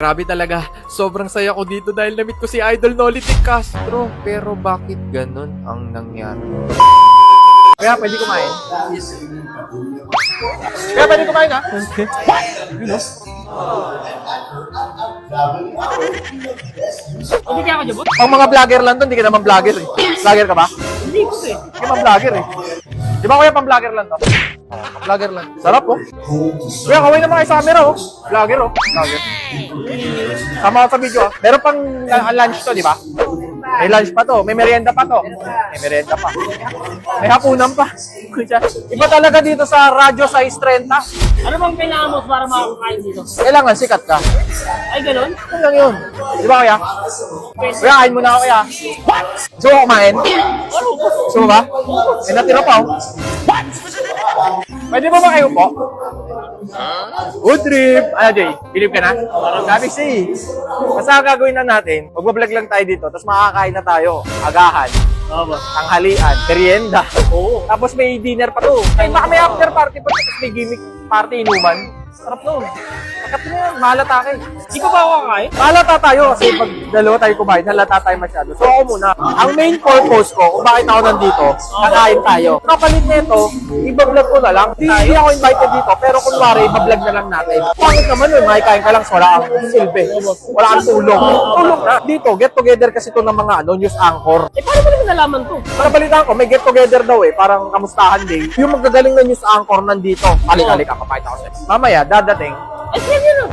Grabe talaga, sobrang saya ko dito dahil namit ko si Idol Nolly de Castro. Pero bakit ganun ang nangyari? Kaya pwede kumain? Kaya pwede kumain ha? Hindi kaya ka jabot? Pang mga vlogger lang to, hindi ka naman vlogger eh. Vlogger ka ba? Hindi ko eh. Hindi ka vlogger eh. Di ba kuya pang vlogger lang to? Oh, vlogger lang. Sarap oh. Kuya, kaway naman kayo sa camera oh. Vlogger oh. Vlogger. Sama sa video ah. Meron pang uh, lunch to, di ba? May lunch pa to. May merienda pa to. May merienda pa. May hapunan pa. Iba talaga dito sa Radyo 630. Ano bang kailangan mo para makakain dito? Kailangan sikat ka. Ay, ganun? Ano lang yun? Di ba kuya? Kuya, kain muna ako kuya. Gusto mo kumain? Gusto mo ba? May natira pa oh. Pwede ba ba kayo po? Good trip! Ano Jay? Believe ka na? Sabi si Basta ang gagawin na natin, magbablog lang tayo dito, tapos makakain na tayo. Agahan, Oo. tanghalian, merienda. Oo. Tapos may dinner pa to. Ay, baka may after party pa tapos may gimmick party inuman. Sarap nun. Sakat na yan, mahalata ka eh. Hindi ko ba ako kakain? Halata tayo kasi pag dalawa tayo kumain, halata tayo masyado. So ako muna, ang main purpose ko kung bakit ako nandito, kakain tayo. Kapalit nito, ibablog ko na lang. Hindi ako invited dito, pero kunwari, ibablog na lang natin. Pangit naman yun, makikain ka lang so wala kang silbi. Wala kang tulong. Tulong na. Dito, get together kasi ito ng mga ano, news anchor. Eh, paano mo naman nalaman to? Nakabalitaan ko, may get together daw eh, parang kamustahan day. Yung magagaling na news anchor nandito. Alik-alik ka, papakita ko sa'yo. Mamaya, dadating, Ay, yun ah?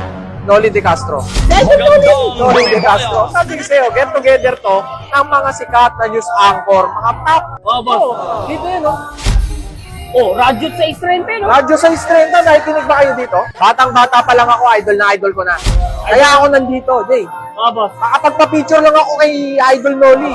Noli De Castro. Dahil din! Noli De Castro. Sabi ko sa'yo, get together to ng mga sikat na news anchor, mga top. Oo, boss. Oh, dito yun, no? Oh, radyo sa Istrente, no? Radyo sa Istrenta, nakikinig ba kayo dito? Batang-bata pa lang ako, idol na idol ko na. Kaya ako nandito, Jay. Oo, boss. Makapagpa-picture lang ako kay Idol Noli.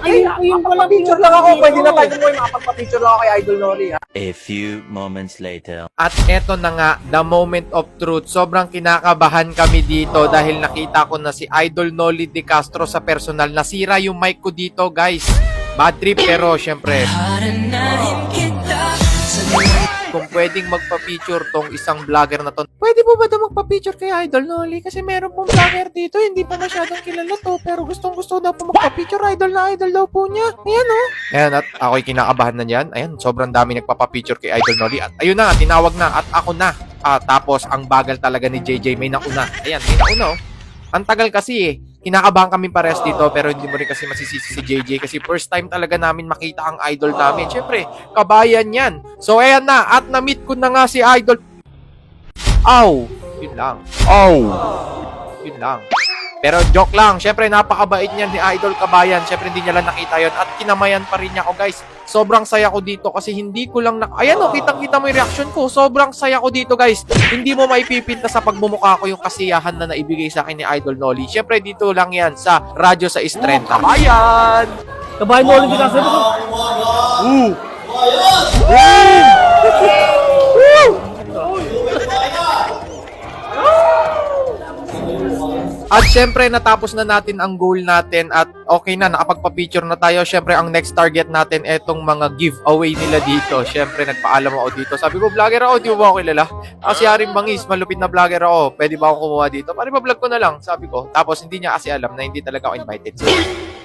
Ay, ako yung pala. Makapagpa-picture lang ako, pwede na tayo mo makapagpa-picture lang ako kay Idol Noli, ha? A few moments later. At eto na nga, the moment of truth. Sobrang kinakabahan kami dito dahil nakita ko na si Idol Noli De Castro sa personal. Nasira yung mic ko dito, guys. Bad trip, pero syempre, kung pwedeng magpa-feature tong isang vlogger na to, pwede po ba daw magpa-feature kay Idol Noli? Kasi meron pong vlogger dito, hindi pa masyadong kilala to, pero gustong gusto daw po magpa-feature. Idol na idol daw po niya. Ayan oh. Ayan, at ako'y kinakabahan na niyan. Ayan, sobrang dami nagpapa-feature kay Idol Noli. At ayun na tinawag na, at ako na. Ah, tapos, ang bagal talaga ni JJ, may nauna. Ayan, may nauna oh. Ang tagal kasi eh. Kinakabahan kami pares dito pero hindi mo rin kasi masisisi si JJ kasi first time talaga namin makita ang idol namin. Siyempre, kabayan yan. So ayan na, at na-meet ko na nga si idol. Aw! Yun lang. Aw! Yun lang. Pero joke lang, syempre napakabait niyan ni Idol Kabayan. Syempre hindi niya lang nakita yon at kinamayan pa rin niya ako guys. Sobrang saya ko dito kasi hindi ko lang na... Ayan o, kitang-kita mo yung reaction ko. Sobrang saya ko dito guys. Hindi mo maipipinta sa pagmumukha ko yung kasiyahan na naibigay sa akin ni Idol Nolly. Syempre dito lang yan sa Radyo sa Estrenta. Kabayan! Kabayan mo ulit kasi. Ooh! At syempre, natapos na natin ang goal natin at okay na, nakapagpa-picture na tayo. Syempre, ang next target natin, etong mga giveaway nila dito. Syempre, nagpaalam ako dito. Sabi ko, vlogger ako, di mo ba ako kilala? Kasi Haring Bangis, malupit na vlogger ako. Pwede ba ako kumuha dito? Pari vlog ko na lang, sabi ko. Tapos, hindi niya kasi alam na hindi talaga ako invited. So,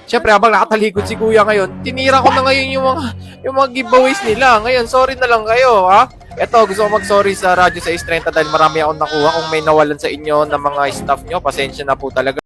Syempre, habang nakatalikod si Kuya ngayon, tinira ko na ngayon yung mga, yung mga giveaways nila. Ngayon, sorry na lang kayo, ha? Eto, gusto ko mag-sorry sa Radyo sa Estrenta dahil marami akong nakuha. Kung may nawalan sa inyo ng mga staff nyo, pasensya na po talaga.